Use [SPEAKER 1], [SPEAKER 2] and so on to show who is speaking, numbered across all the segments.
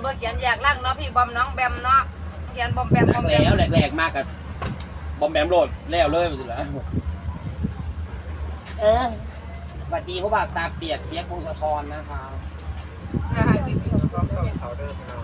[SPEAKER 1] เมื่อเขียนอยากล่างเนาะพี่บอมน้องแบมเนาะเขียนบอมแบมบอมแบ
[SPEAKER 2] แล้ว
[SPEAKER 1] ม
[SPEAKER 2] แหลกๆมากกับบอมแบมโหลดแล้วเลยไปสิละเออสวัสดีเขาบอกตาเปียกเปียกพงศธรนะคะ
[SPEAKER 1] นะฮะกินอยู่
[SPEAKER 3] ต้องต้องเขาเดิมเรา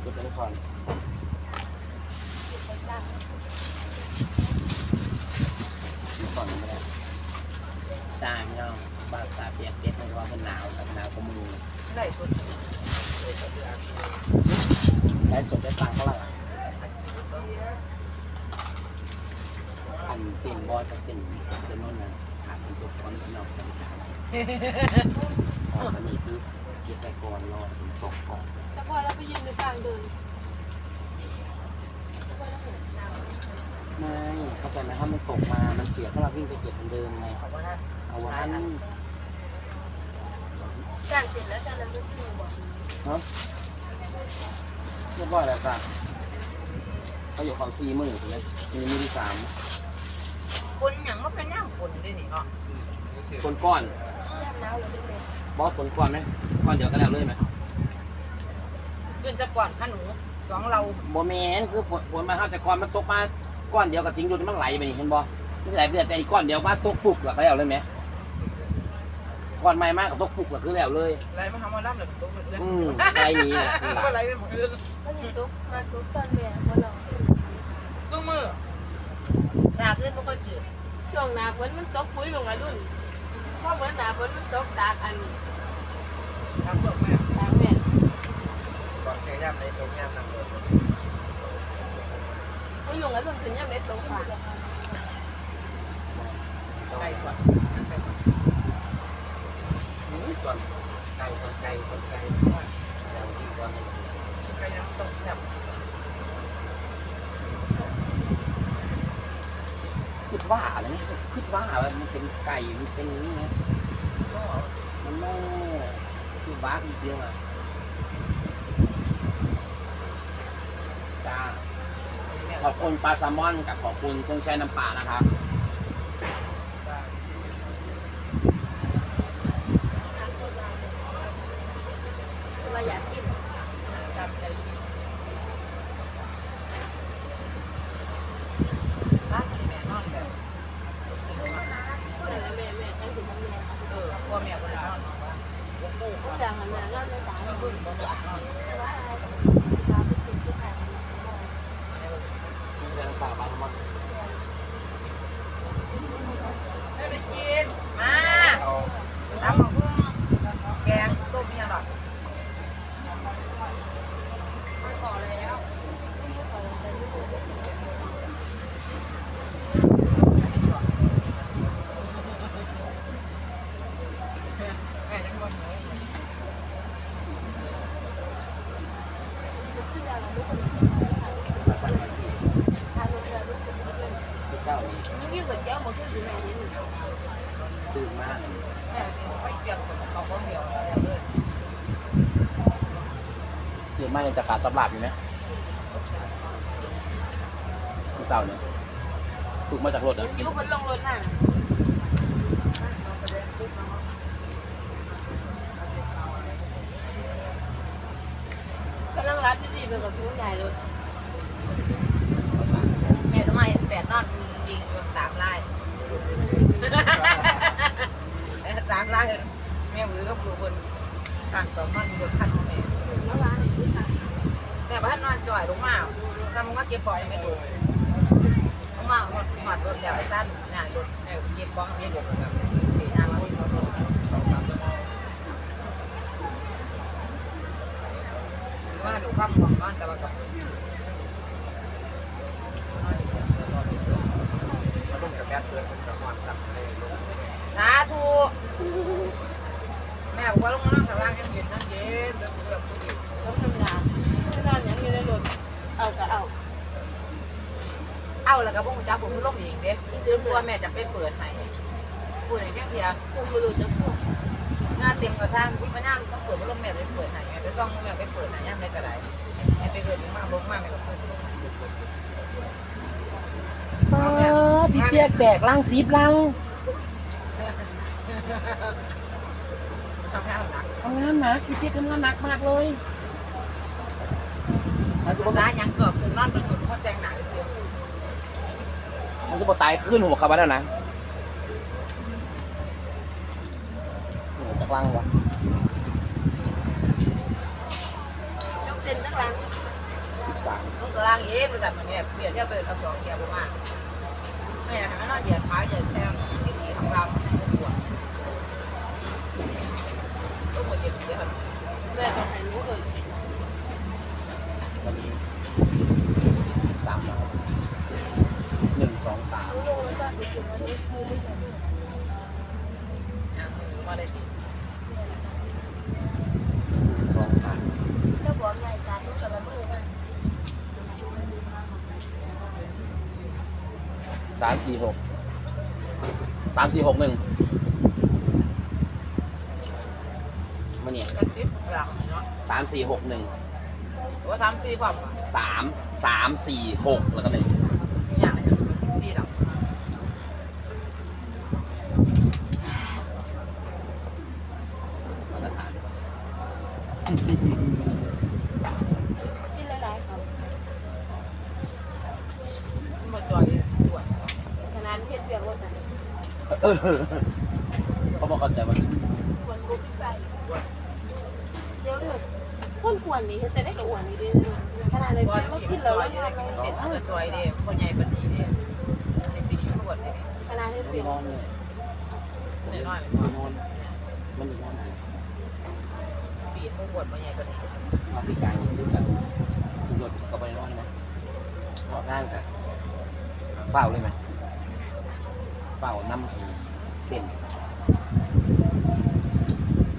[SPEAKER 2] เก็บไปก่อนก่อนไม่ได้ ตาไม่ต้องบ้าตาเปียกเปียกเพราะว่ามันหนาวกับหนาวก็มือ
[SPEAKER 1] ได้สุด
[SPEAKER 2] ได้สดได้ตังค์เท่าไหร่อะอันเต็มบอสกับเต็มเซนนนะหาเป็นตัวฟอนต์นอกกันอ๋ออันนี้คือเก็บไปก่อนรอถึงตกก่อน
[SPEAKER 4] แต่พอเราไปยืนในกลางเดิน
[SPEAKER 2] ไม่เข้าใจไหมถ้ามันตกมา มันเสียถ้าเราวิ่งไปเก็บเหมือนเดิมไง
[SPEAKER 1] เอาว้นะ
[SPEAKER 2] เอาว้
[SPEAKER 4] จ้างเสร็จแล้วจ้างนั้นก็สี่บอก
[SPEAKER 2] เรียบร้อยแล้วจ้ะเขาอยู่เขาสี่หมื่นเลยมีมือที่สาม
[SPEAKER 1] คนอย่างว่าเป็นย่าฝนด้วยนี่เนาะ
[SPEAKER 2] ฝนก้อน
[SPEAKER 4] แยกแล้วเลย
[SPEAKER 2] บอสฝนก้อนไหมก้อนเดียวก็แล้วเลยไหม
[SPEAKER 1] ขึ้นจะก่อนขนูสองเรา
[SPEAKER 2] โบแมนคือฝนฝนมาเข้าแต่ก้อนมันตกมา ก้อนเดียวกับทิ้งดูมันไหลไปนี่เห็นบอไม่ไหลไปแต่อีกก้อนเดียวมาตกปุกแล้วก็แล้วเลยไหมก้อนใหม่มากกับตกปุกแล้วคือแล้วเลย
[SPEAKER 1] ไรมาทำมาล่ำเลยตกเลย
[SPEAKER 2] อืมไรนี้แหละ
[SPEAKER 1] ก็ไรไปหมดเลย
[SPEAKER 4] ก็ยิงตุ๊กมาตุ๊กตอนแม่ว่าเรา
[SPEAKER 1] ตู้มือสากขึ้นไม่ค่อยจืด
[SPEAKER 4] ช่วงหนาฝนมันตกปุ๋ยลงอะรุ่นเพราะเหมือนหนาฝนมันตกตากอัน
[SPEAKER 1] ทำเบิกแม่
[SPEAKER 4] ตากแม่
[SPEAKER 3] ก่อนเสียยามในตรงยามนั่งรถ
[SPEAKER 4] เขาอยู่อ่รุ่นถึงยังไม่ตกค่ะ
[SPEAKER 1] ไก่ก่อน
[SPEAKER 3] ก่อนไก่ก่อนไก่ก่อนไก่แล้วดีกว่า
[SPEAKER 1] ไก่ยังตกจับ
[SPEAKER 2] คิดว่าอะไรเนี่ยคิดว่าว่ามันเป็นไก่ มันเป็นอย่างนี้ไงมันไม่คือบ้าอีกเดียวอะจ้า ขอบคุณปลาแซลมอนกับขอบคุณกุ้งแช่น้ำปลานะครับ
[SPEAKER 4] เราอยากกิน
[SPEAKER 1] จับใจบ้านแม่นอนแบบ
[SPEAKER 4] แม่แม่แม่ตั้งถึงแม่
[SPEAKER 1] เออพ่อแม่ก็นอน
[SPEAKER 4] เขาดังอันนั้นนั่นไม่ตาย
[SPEAKER 1] บึ้งบ่นอน
[SPEAKER 4] แต่ว่าอะไรตาเป็นสิ่งที่ขายมันใช่ไหม
[SPEAKER 2] กุ้งแช่น้ำปลาปลาแซลมอน
[SPEAKER 1] ได้ไปกินมาทำของพุ่งแกงต้มยังหรอพอแล้วแม่ยังบ่หิว
[SPEAKER 2] ปลาแซลม อนสี่
[SPEAKER 4] ทานรสชาติรู้สึกไม่เป็น
[SPEAKER 2] ที่เจ้านี้
[SPEAKER 4] ยิ่งยิ่งกว่าแก้วมันขึ้นอยู่แม่นี่
[SPEAKER 2] ตื่นมาก
[SPEAKER 1] แม่กินไปเปรียบกับเขาคนเดียวแล้วเลย
[SPEAKER 2] ตื่นมากยังจะขาดสับหลาบอยู่นะที่เจ้าเนี่ยถูกมาจากรถอะ
[SPEAKER 4] ยุบมันลงรถน่ะกำลัง รับดีๆไปกับผู้ใหญ่เลย
[SPEAKER 1] แม่ทำไมแปดนอนยิงสามลายสามลายแม่มือก็ปลูกบนทางต่อมันบนขั้นแม่
[SPEAKER 4] แล้วร้านไหนที่สั่ง
[SPEAKER 1] แม่บ้านนอนจ่อยลงมาทำมันก็เก็บปล่อยไม่ดูลงมาหมดหมดรถแล้วไอ้สั้นงารถแม่เก็บบ้องไม่ดูแบบสีน้ำมัน ว่าดูความของนอนแต่ว่ากับ
[SPEAKER 3] มาลุ่มกันมันกับหอนกับในลง
[SPEAKER 1] สาธุแม่บอกว่าลงมานั่งข้างล่างยังเย็นนั่งเย็นเรื่องเรื่องเรื่อง
[SPEAKER 4] ต้องทำงานที่นอนยังอยู่ในรถเอาก็เอา
[SPEAKER 1] เอาแล้วก็พวกมึงจ้าผมลงเองเด้เดือนตัวแม่จะไปเปิดให้พูดอย่างเงี้ยเพีย
[SPEAKER 4] คุณบรูจะพูด
[SPEAKER 1] งานเตรียมกระช่างวิพญาต้องเปิดพัดลมแม่ไปเปิดไหนไปซ่องแม่ไปเปิดไหนย่ำไรก็ได้แม่ไปเกิดมากลงมากแม่ก็เปิด
[SPEAKER 2] พี่เปียกแบกลังสีบลัง
[SPEAKER 1] ทำให้เอาหนัก
[SPEAKER 2] ทำงานหนักพี่เปียกทำงานหนักมากเลยมันจะ
[SPEAKER 1] ภาษายังสอบถึงนอนเป็นคนพ่อแจงหนักเดียว
[SPEAKER 2] มันจะบตายขึ้นหัวเขาบ้านแล้วนะหัวจะก ลังวะ
[SPEAKER 4] ยกเต็นนักหลัง
[SPEAKER 2] สิบสาม
[SPEAKER 1] มึงก็ล่างเย็นบริษัทมันเนี่ยเปลี่ยนเที่ยวเป็นเอาสองเที่ยวประมาณแม่ทำให้นอนเหยียดขาเหยียดแทงที่ดีของเราปวดต้องปวดเหยียดเสียครับ
[SPEAKER 4] แม่ก็ให้รู้เออ
[SPEAKER 2] วันนี้สิบสามแล้วหนึ่งสองสาม
[SPEAKER 4] รู้ลงแล้วก็ดูถึงวันนี้มูไม่เห็น
[SPEAKER 1] นะมาได้ดี
[SPEAKER 2] สองสาม
[SPEAKER 4] แล้วบอกไงสาธุกับละมือมัน
[SPEAKER 2] สามสี่หกสามสี่หกหนึ่งมาเนี่ย
[SPEAKER 1] กระซิบหลังเนาะ
[SPEAKER 2] สามสี่หกหนึ่ง
[SPEAKER 1] ตัวสามสี่พร้อมอะ
[SPEAKER 2] สามสามสี่หกแล้วก็หนึ่ง
[SPEAKER 1] อย่างเนี่ยสิบสี่หลัง
[SPEAKER 2] มาตรฐาน
[SPEAKER 4] กินหลายๆครับ
[SPEAKER 1] มาจอยปวด
[SPEAKER 4] ขนาดเทียบเพียงว่าสั่น
[SPEAKER 2] เขาบอกเข้าใจว่า
[SPEAKER 4] ควรกูพี่ไปเดี๋ยวเลยคนอ้วนนี่เห็นแต่ได้กับอ้วนนี่เดิขนาดเลย
[SPEAKER 1] ว่า
[SPEAKER 4] แม่กิ
[SPEAKER 1] นน
[SPEAKER 4] แล้
[SPEAKER 1] จ
[SPEAKER 4] ว
[SPEAKER 1] อยเด็ดมันจอยเด้พ่อใหญ่ปานนี้เด้ในปีนี้ปวดเด้
[SPEAKER 4] ขนาดที่เปลี่ยน
[SPEAKER 2] นอนเลย
[SPEAKER 1] น้อยๆเลย
[SPEAKER 2] นอนมันนอน
[SPEAKER 1] ปีนปวดพ่อใหญ่ปานนี้
[SPEAKER 2] มาพิการยู่ด้วยกันทุกรถก็ไปนอนไหมออกงานกันเฝ้าเลยไหม เฝ้าน้ำเต็ม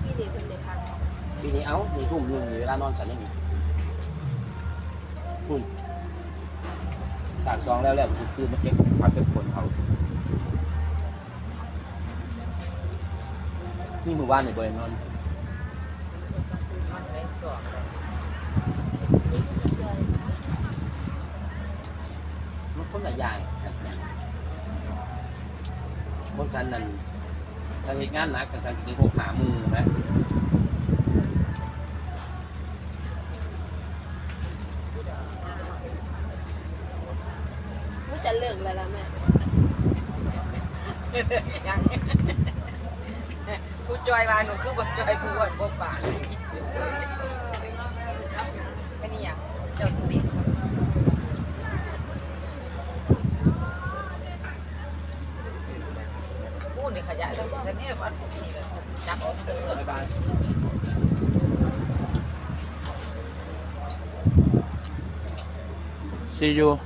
[SPEAKER 4] พี่เด็กเป็นเด็กค่ะ
[SPEAKER 2] ปีนี้เอ้ามีทุ่มหนึ่งมีเวลานอนฉันไม่มีคุณสากซองแล้วแล้วคือคือมาเก็บมาเก็บผลเขานี่มือว่านในบริเวณนอน
[SPEAKER 1] มันได้จ่อ
[SPEAKER 2] มันคนละอย่างกันอย่าง คนฉันนั่นฉันเหตุงานหนักแต่ฉันกินพวกหามือไหม
[SPEAKER 4] มันจะเลิกแล้วล่ะแม่
[SPEAKER 1] ยังผู้จอยมาหนูคือบ่จอยผู้อ้วนบ่ปากไม่นี่ยังเจ้าติดพูดในขยะแล้วฉันนี่ว่านี่ก็จับออกเออ
[SPEAKER 2] บ๊ายบาย See you